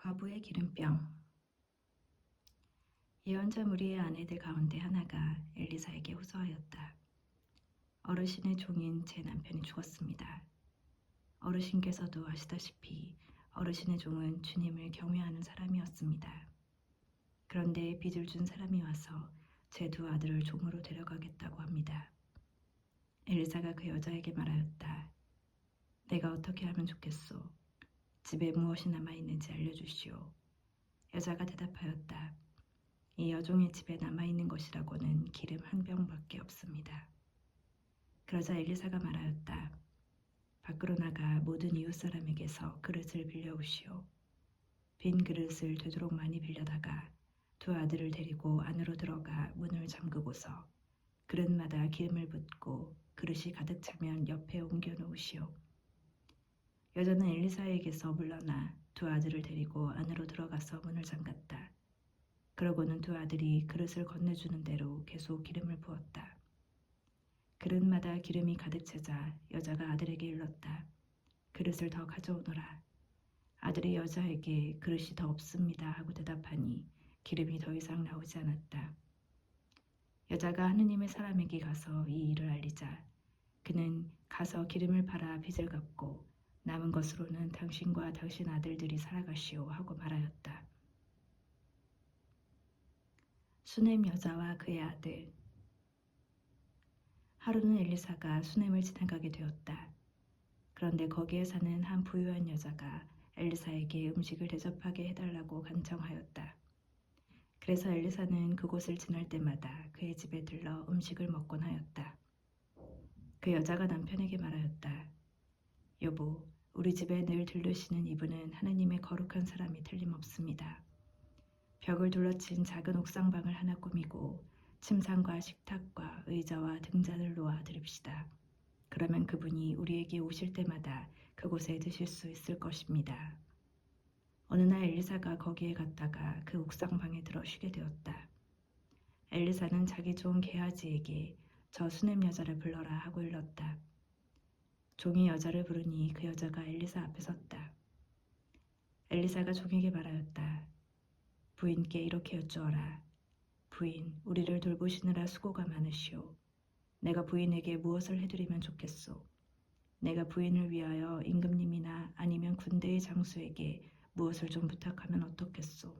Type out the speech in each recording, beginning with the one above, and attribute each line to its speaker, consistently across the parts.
Speaker 1: 과부의 기름병 예언자 무리의 아내들 가운데 하나가 엘리사에게 호소하였다. 어르신의 종인 제 남편이 죽었습니다. 어르신께서도 아시다시피 어르신의 종은 주님을 경외하는 사람이었습니다. 그런데 빚을 준 사람이 와서 제 두 아들을 종으로 데려가겠다고 합니다. 엘리사가 그 여자에게 말하였다. 내가 어떻게 하면 좋겠소? 집에 무엇이 남아 있는지 알려주시오. 여자가 대답하였다. 이 여종의 집에 남아 있는 것이라고는 기름 한 병밖에 없습니다. 그러자 엘리사가 말하였다. 밖으로 나가 모든 이웃 사람에게서 그릇을 빌려오시오. 빈 그릇을 되도록 많이 빌려다가 두 아들을 데리고 안으로 들어가 문을 잠그고서 그릇마다 기름을 붓고 그릇이 가득 차면 옆에 옮겨 놓으시오. 여자는 엘리사에게서 물러나 두 아들을 데리고 안으로 들어가서 문을 잠갔다. 그러고는 두 아들이 그릇을 건네주는 대로 계속 기름을 부었다. 그릇마다 기름이 가득 차자 여자가 아들에게 일렀다. 그릇을 더 가져오너라. 아들이 여자에게 그릇이 더 없습니다 하고 대답하니 기름이 더 이상 나오지 않았다. 여자가 하느님의 사람에게 가서 이 일을 알리자 그는 가서 기름을 팔아 빚을 갚고 남은 것으로는 당신과 당신 아들들이 살아가시오 하고 말하였다. 수넴 여자와 그의 아들 하루는 엘리사가 수넴을 지나가게 되었다. 그런데 거기에 사는 한 부유한 여자가 엘리사에게 음식을 대접하게 해달라고 간청하였다. 그래서 엘리사는 그곳을 지날 때마다 그의 집에 들러 음식을 먹곤 하였다. 그 여자가 남편에게 말하였다. 여보, 우리 집에 늘 들르시는 이분은 하느님의 거룩한 사람이 틀림없습니다. 벽을 둘러친 작은 옥상방을 하나 꾸미고 침상과 식탁과 의자와 등잔을 놓아 드립시다. 그러면 그분이 우리에게 오실 때마다 그곳에 드실 수 있을 것입니다. 어느 날 엘리사가 거기에 갔다가 그 옥상방에 들어 쉬게 되었다. 엘리사는 자기 종 게하지에게 저 수냄 여자를 불러라 하고 일렀다. 종이 여자를 부르니 그 여자가 엘리사 앞에 섰다. 엘리사가 종에게 말하였다. 부인께 이렇게 여쭈어라. 부인, 우리를 돌보시느라 수고가 많으시오. 내가 부인에게 무엇을 해드리면 좋겠소. 내가 부인을 위하여 임금님이나 아니면 군대의 장수에게 무엇을 좀 부탁하면 어떻겠소.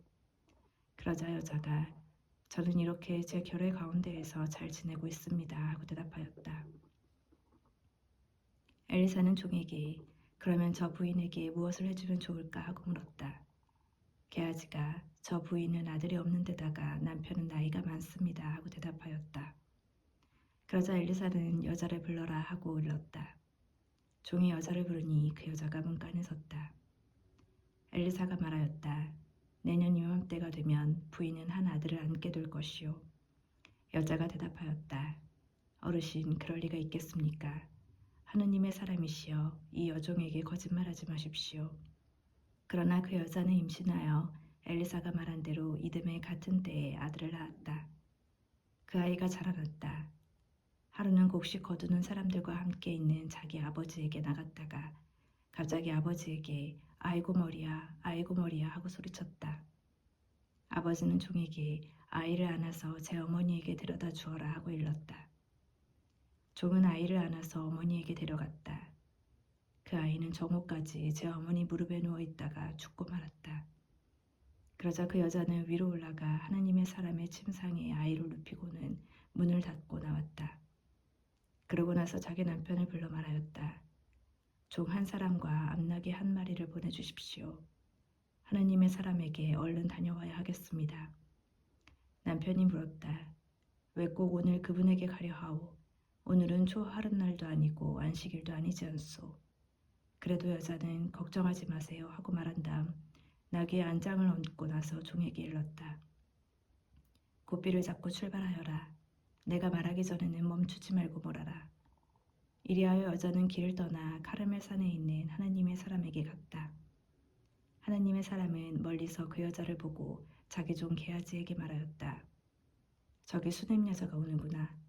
Speaker 1: 그러자 여자가 저는 이렇게 제 결의 가운데에서 잘 지내고 있습니다 하고 대답하였다. 엘리사는 종에게 그러면 저 부인에게 무엇을 해주면 좋을까 하고 물었다. 게하지가 저 부인은 아들이 없는 데다가 남편은 나이가 많습니다 하고 대답하였다. 그러자 엘리사는 여자를 불러라 하고 일렀다. 종이 여자를 부르니 그 여자가 문간에 섰다. 엘리사가 말하였다. 내년 이맘때가 되면 부인은 한 아들을 안게 될 것이요. 여자가 대답하였다. 어르신 그럴 리가 있겠습니까? 하느님의 사람이시여 이 여종에게 거짓말하지 마십시오. 그러나 그 여자는 임신하여 엘리사가 말한 대로 이듬해 같은 때에 아들을 낳았다. 그 아이가 자라났다. 하루는 곡식 거두는 사람들과 함께 있는 자기 아버지에게 나갔다가 갑자기 아버지에게 아이고 머리야 아이고 머리야 하고 소리쳤다. 아버지는 종에게 아이를 안아서 제 어머니에게 데려다 주어라 하고 일렀다. 종은 아이를 안아서 어머니에게 데려갔다. 그 아이는 정오까지 제 어머니 무릎에 누워 있다가 죽고 말았다. 그러자 그 여자는 위로 올라가 하나님의 사람의 침상에 아이를 눕히고는 문을 닫고 나왔다. 그러고 나서 자기 남편을 불러 말하였다. 종 한 사람과 암나귀 한 마리를 보내주십시오. 하나님의 사람에게 얼른 다녀와야 하겠습니다. 남편이 물었다. 왜 꼭 오늘 그분에게 가려 하오? 오늘은 초하룻 날도 아니고 안식일도 아니지 않소. 그래도 여자는 걱정하지 마세요 하고 말한 다음 나귀의 안장을 얹고 나서 종에게 일렀다. 고삐를 잡고 출발하여라. 내가 말하기 전에는 멈추지 말고 몰아라. 이리하여 여자는 길을 떠나 카르멜 산에 있는 하나님의 사람에게 갔다. 하나님의 사람은 멀리서 그 여자를 보고 자기 종 게하지에게 말하였다. 저기 수냄 여자가 오는구나.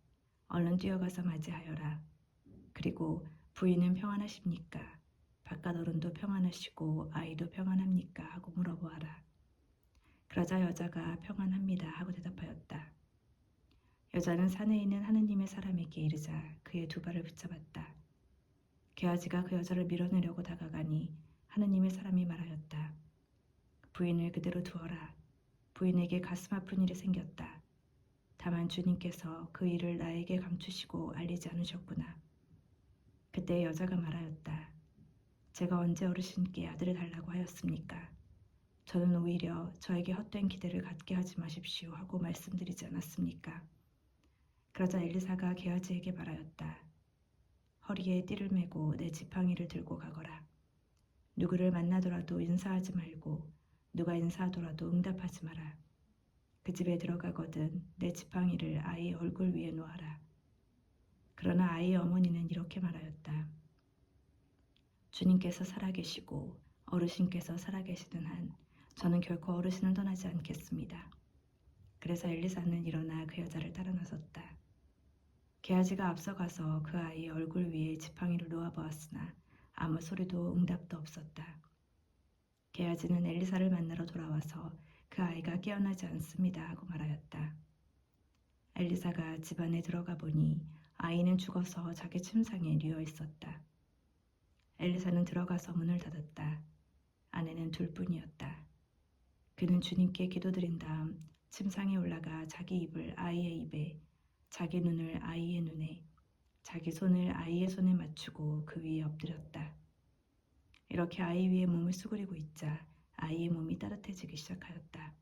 Speaker 1: 얼른 뛰어가서 맞이하여라. 그리고 부인은 평안하십니까? 바깥 어른도 평안하시고 아이도 평안합니까? 하고 물어보아라. 그러자 여자가 평안합니다 하고 대답하였다. 여자는 산에 있는 하느님의 사람에게 이르자 그의 두 발을 붙잡았다. 게하지가 그 여자를 밀어내려고 다가가니 하느님의 사람이 말하였다. 부인을 그대로 두어라. 부인에게 가슴 아픈 일이 생겼다. 다만 주님께서 그 일을 나에게 감추시고 알리지 않으셨구나. 그때 여자가 말하였다. 제가 언제 어르신께 아들을 달라고 하였습니까? 저는 오히려 저에게 헛된 기대를 갖게 하지 마십시오 하고 말씀드리지 않았습니까? 그러자 엘리사가 게하지에게 말하였다. 허리에 띠를 메고 내 지팡이를 들고 가거라. 누구를 만나더라도 인사하지 말고 누가 인사하더라도 응답하지 마라. 그 집에 들어가거든 내 지팡이를 아이의 얼굴 위에 놓아라. 그러나 아이의 어머니는 이렇게 말하였다. 주님께서 살아계시고 어르신께서 살아계시는 한 저는 결코 어르신을 떠나지 않겠습니다. 그래서 엘리사는 일어나 그 여자를 따라 나섰다. 게하지가 앞서가서 그 아이의 얼굴 위에 지팡이를 놓아보았으나 아무 소리도 응답도 없었다. 게하지는 엘리사를 만나러 돌아와서 그 아이가 깨어나지 않습니다 하고 말하였다. 엘리사가 집 안에 들어가 보니 아이는 죽어서 자기 침상에 뉘어 있었다. 엘리사는 들어가서 문을 닫았다. 아내는 둘뿐이었다. 그는 주님께 기도드린 다음 침상에 올라가 자기 입을 아이의 입에, 자기 눈을 아이의 눈에, 자기 손을 아이의 손에 맞추고 그 위에 엎드렸다. 이렇게 아이 위에 몸을 수그리고 있자 아이의 몸이 따뜻해지기 시작하였다.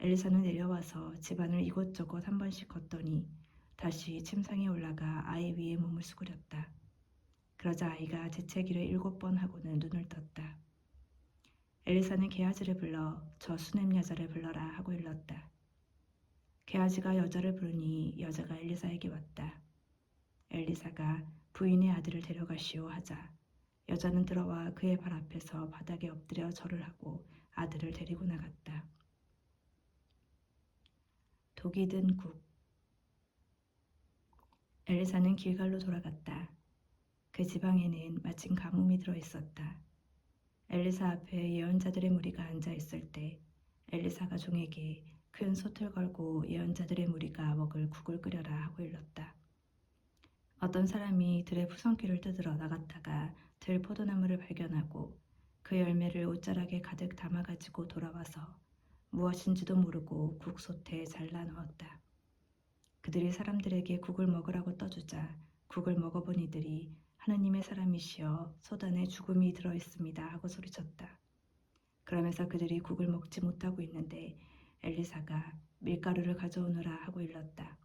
Speaker 1: 엘리사는 내려와서 집안을 이곳저곳 한 번씩 걷더니 다시 침상에 올라가 아이 위에 몸을 수그렸다. 그러자 아이가 재채기를 일곱 번 하고는 눈을 떴다. 엘리사는 게하지를 불러 저 수냄 여자를 불러라 하고 일렀다. 게하지가 여자를 부르니 여자가 엘리사에게 왔다. 엘리사가 부인의 아들을 데려가시오 하자 여자는 들어와 그의 발 앞에서 바닥에 엎드려 절을 하고 아들을 데리고 나갔다. 독이 든 국. 엘리사는 길갈로 돌아갔다. 그 지방에는 마침 가뭄이 들어 있었다. 엘리사 앞에 예언자들의 무리가 앉아 있을 때 엘리사가 종에게 큰 솥을 걸고 예언자들의 무리가 먹을 국을 끓여라 하고 일렀다. 어떤 사람이 들의 푸성귀를 뜯으러 나갔다가 들 포도나무를 발견하고 그 열매를 옷자락에 가득 담아가지고 돌아와서 무엇인지도 모르고 국솥에 잘라 넣었다. 그들이 사람들에게 국을 먹으라고 떠주자 국을 먹어본 이들이 하느님의 사람이시여 소단에 죽음이 들어 있습니다 하고 소리쳤다. 그러면서 그들이 국을 먹지 못하고 있는데 엘리사가 밀가루를 가져오너라 하고 일렀다.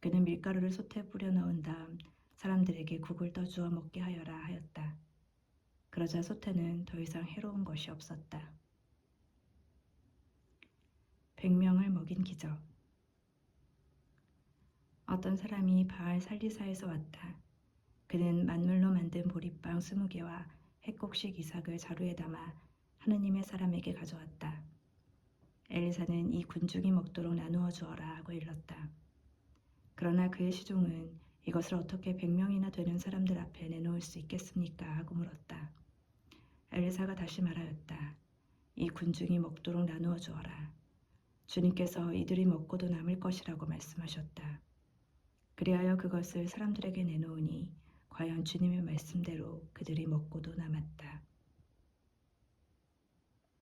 Speaker 1: 그는 밀가루를 솥에 뿌려 넣은 다음 사람들에게 국을 떠주어 먹게 하여라 하였다. 그러자 솥에는 더 이상 해로운 것이 없었다. 백명을 먹인 기적. 어떤 사람이 바알 살리사에서 왔다. 그는 만물로 만든 보리빵 스무 개와 핵곡식 이삭을 자루에 담아 하느님의 사람에게 가져왔다. 엘리사는 이 군중이 먹도록 나누어 주어라 하고 일렀다. 그러나 그의 시종은 이것을 어떻게 백 명이나 되는 사람들 앞에 내놓을 수 있겠습니까? 하고 물었다. 엘리사가 다시 말하였다. 이 군중이 먹도록 나누어 주어라. 주님께서 이들이 먹고도 남을 것이라고 말씀하셨다. 그리하여 그것을 사람들에게 내놓으니 과연 주님의 말씀대로 그들이 먹고도 남았다.